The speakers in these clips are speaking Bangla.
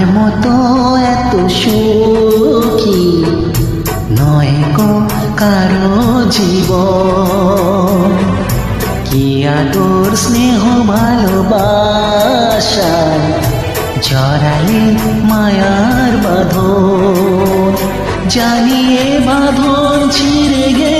আমার মতো এত সুখী নয় গো কারও জীবন। কি আদর, স্নেহ ভালোবাসায় জড়ালে মায়ার বাঁধন। জানিয়ে বাঁধন ছিঁড়ে গেলে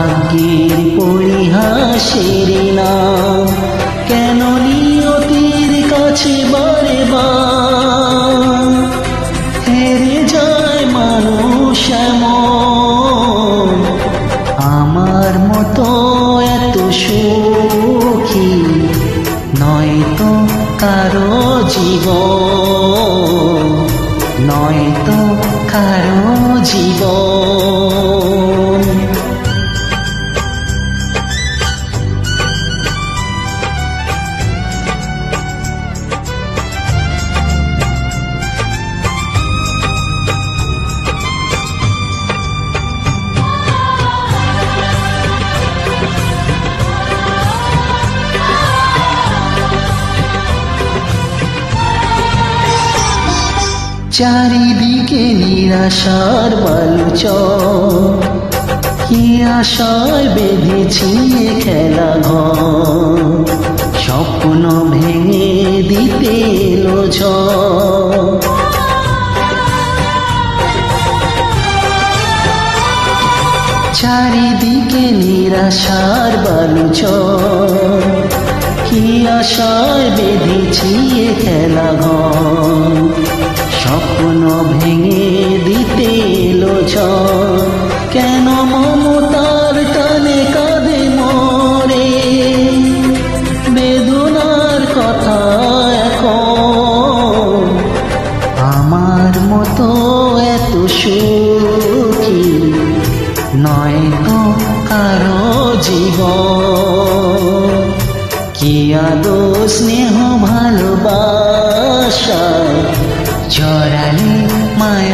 ভাগ্যের পরিহাসের নাম, কেন নিয়তির কাছে বারে বার হেরে যায় মানুষ এমন, আমার মতো এত সুখী নয় তো কারও নয় তো কারও জীবন। চারিদিকে নিরাশার বালুচ কি আশায় বেঁধেছি খেলা ঘর। স্বপ্ন ভেঙে দিতে এলো চারিদিকে নিরাশার বালুচ কি আশায় বেঁধেছি খেলা ঘর। সুখী নয় কারও জীবন। কি আদো স্নেহ ভালোবাসা জড়ালে মায়া